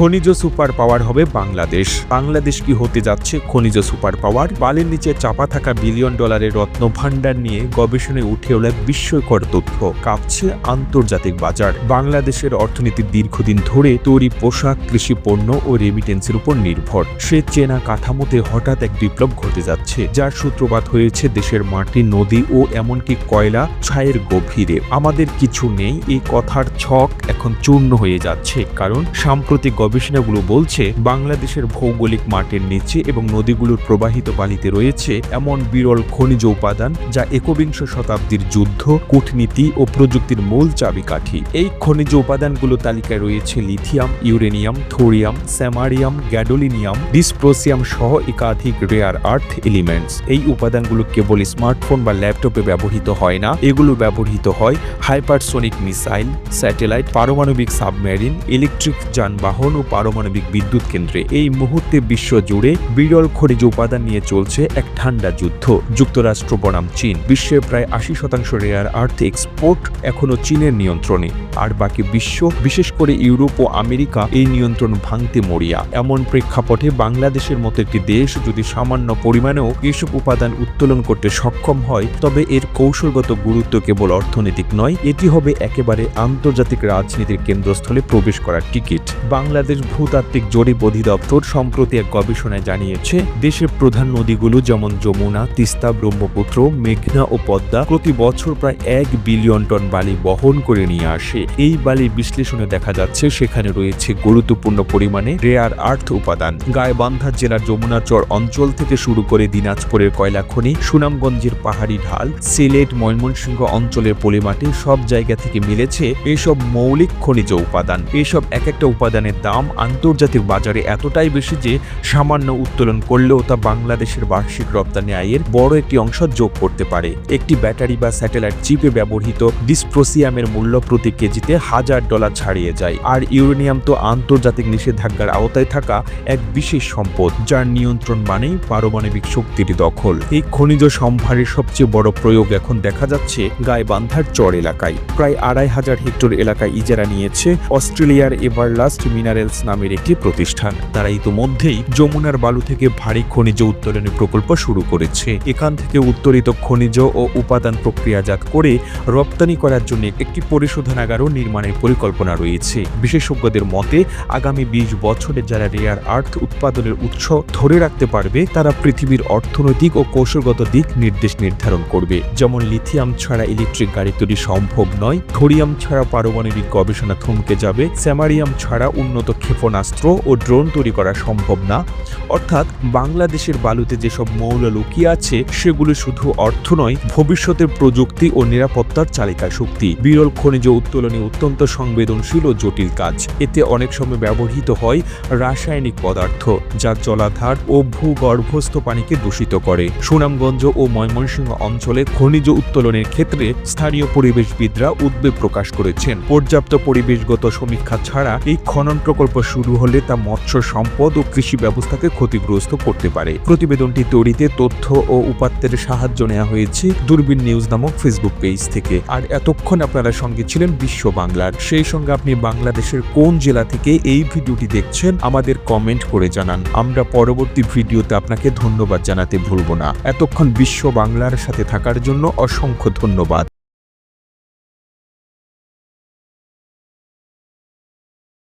খনিজ super power হবে বাংলাদেশ। বাংলাদেশ কি হতে যাচ্ছে খনিজ সুপার পাওয়ার বালির নিচে চাপা থাকা বিলিয়ন ডলারের রত্ন ভাণ্ডার নিয়ে গবেষণায় উঠে এক বিস্ময়কর তথ্য। কাঁপছে আন্তর্জাতিক বাজার। বাংলাদেশের অর্থনীতি দীর্ঘদিন ধরে তৈরি পোশাক, কৃষি পণ্য ও রেমিটেন্সের উপর নির্ভর। সে চেনা কাঠামোতে হঠাৎ এক বিপ্লব ঘটে যাচ্ছে, যার সূত্রপাত হয়েছে দেশের মাটি, নদী ও এমনকি কয়লা ছায়ের গভীরে। আমাদের কিছু নেই, এই কথার ছক এখন চূর্ণ হয়ে যাচ্ছে, কারণ সাম্প্রতিক গবেষণাগুলো বলছে, বাংলাদেশের ভৌগোলিক মাটির নিচে এবং নদীগুলোর প্রবাহিত বালিতে রয়েছে এমন বিরল খনিজ উপাদান যা একবিংশ শতাব্দীর যুদ্ধ, কূটনীতি ও প্রযুক্তির মূল চাবিকাঠি। এই খনিজ উপাদানগুলো তালিকায় রয়েছে lithium, uranium, thorium, samarium, gadolinium, dysprosium সহ একাধিক রেয়ার আর্থ এলিমেন্টস। এই উপাদানগুলো কেবল স্মার্টফোন বা ল্যাপটপে ব্যবহৃত হয় না, এগুলো ব্যবহৃত হয় হাইপারসোনিক মিসাইল, স্যাটেলাইট, পারমাণবিক সাবমেরিন, ইলেকট্রিক যানবাহন পারমাণবিক বিদ্যুৎ কেন্দ্রে এই মুহূর্তে বিশ্ব জুড়ে বিরল খনিজ উপাদান নিয়ে চলছে এক ঠান্ডা যুদ্ধ। যুক্তরাষ্ট্র বনাম চীন। বিশ্বের প্রায় আশি শতাংশ রেয়ার আর্থ এক্সপোর্ট এখনও চীনের নিয়ন্ত্রণে। আর বাকি বিশ্ব, বিশেষ করে ইউরোপ ও আমেরিকা, এই নিয়ন্ত্রণ ভাঙতে মরিয়া। এমন প্রেক্ষাপটে বাংলাদেশের মতো একটি দেশ যদি সামান্য পরিমাণেও এসব উপাদান উত্তোলন করতে সক্ষম হয়, তবে এর কৌশলগত গুরুত্ব কেবল অর্থনৈতিক নয়, এটি হবে একেবারে আন্তর্জাতিক রাজনীতির কেন্দ্রস্থলে প্রবেশ করার টিকিট। বাংলাদেশ ভূতাত্ত্বিক জরিপ অধিদপ্তর সম্প্রতি এক গবেষণায় জানিয়েছে, দেশের প্রধান নদীগুলো যেমন যমুনা, তিস্তা, ব্রহ্মপুত্র, মেঘনা ও পদ্মা প্রতি বছর প্রায় এক বিলিয়ন টন বালি বহন করে নিয়ে আসে। এই বালি বিশ্লেষণে দেখা যাচ্ছে, সেখানে রয়েছে গুরুত্বপূর্ণ পরিমাণে রেয়ার আর্থ উপাদান। গায়েবান্ধা জেলার যমুনাচর অঞ্চল থেকে শুরু করে দিনাজপুরের কয়লা খনি সুনামগঞ্জের পাহাড়ি ঢাল, সিলেট, ময়মনসিংহ অঞ্চলের পলিমাটি সব জায়গা থেকে মিলেছে এসব মৌলিক খনিজ উপাদান। এসব এক একটা উপাদানের দাম আন্তর্জাতিক বাজারে এতটাই বেশি যে সামান্য উত্তোলন করলেও তা বাংলাদেশের বার্ষিক রপ্তানি আয়ের বড় একটি অংশ যোগ করতে পারে। একটি ব্যাটারি বা স্যাটেলাইট চিপে ব্যবহৃত ডিসপ্রোসিয়ামের মূল্য প্রতি কেজিতে হাজার ডলার ছাড়িয়ে যায়। আর ইউরেনিয়াম তো আন্তর্জাতিক নিষেধাজ্ঞার আওতায় থাকা এক বিশেষ সম্পদ, যার নিয়ন্ত্রণ মানেই পারমাণবিক শক্তির দখল। এই খনিজ সম্ভারের সবচেয়ে বড় প্রয়োগ এখন দেখা যাচ্ছে গাইবান্ধার চর এলাকায়। প্রায় আড়াই হাজার হেক্টর এলাকায় ইজারা নিয়েছে। অস্ট্রেলিয়ার এভারলাস্ট মিনারেলস নামের একটি প্রতিষ্ঠান। তারা ইতোমধ্যেই যমুনার বালু থেকে ভারী খনিজ উত্তোলনের প্রকল্প শুরু করেছে। এখান থেকে উত্তোলিত খনিজ ও উপাদান প্রক্রিয়াজাত করে রপ্তানি করার জন্য একটি পরিশোধনাগারও নির্মাণের পরিকল্পনা রয়েছে। বিশেষজ্ঞদের মতে, আগামী বিশ বছরে যারা রেয়ার আর্থ উৎপাদনের উৎস ধরে রাখতে পারবে, তারা পৃথিবীর অর্থনৈতিক ও কৌশলগত দিক নির্দেশ নির্ধারণ করবে। যেমন লিথিয়াম ছাড়া ইলেকট্রিক গাড়ি তৈরি সম্ভব নয় থোরিয়াম ছাড়া পারমাণবিক গবেষণা থমকে যাবে স্যামারিয়াম ছাড়া উন্নত ক্ষেপণাস্ত্র ও ড্রোন তৈরি করা সম্ভব না। অর্থাৎ বাংলাদেশের বালুতে যেসব মৌল লুকিয়ে আছে, সেগুলো শুধু অর্থ নয়, ভবিষ্যতের প্রযুক্তি ও নিরাপত্তার চালিকা শক্তি। বিরল খনিজ উত্তোলনে অত্যন্ত সংবেদনশীল ও জটিল কাজ। এতে অনেক সময় ব্যবহৃত হয় রাসায়নিক পদার্থ, যা জলাধার ও ভূগর্ভস্থ পানিকে দূষিত করে। সুনামগঞ্জ ও ময়মনসিংহ অঞ্চলে খনিজ উত্তোলনের ক্ষেত্রে স্থানীয় পরিবেশবিদরা উদ্বেগ প্রকাশ করেছেন। পর্যাপ্ত পরিবেশগত সমীক্ষা ছাড়া এই খনন প্রকল্প শুরু হলে তা মৎস্য সম্পদ ও কৃষি ব্যবস্থাকে ক্ষতিগ্রস্ত করতে পারে। প্রতিবেদনটি তৈরিতে তথ্য ও উপাত্তের সাহায্য নেওয়া হয়েছে দূরবীন নিউজ নামক ফেসবুক পেজ থেকে। আর এতক্ষণ আপনারা সঙ্গে ছিলেন বিশ্ব বাংলার। সেই সঙ্গে আপনি বাংলাদেশের কোন জেলা থেকে এই ভিডিওটি দেখছেন আমাদের কমেন্ট করে জানান। আমরা পরবর্তী ভিডিওতে আপনাকে ধন্যবাদ জানাতে ভুলব না। এতক্ষণ বিশ্ব বাংলার সাথে থাকার জন্য অসংখ্য ধন্যবাদ।